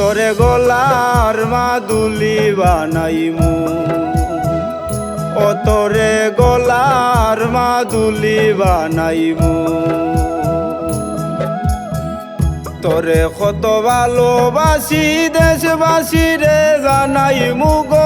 তোরে গলার মাদুলি বানাইমু। ও তোরে গলার মাদুলি বানাইমু। তোরে কত ভালোবাসি দেশবাসী রে জানাইমু গো।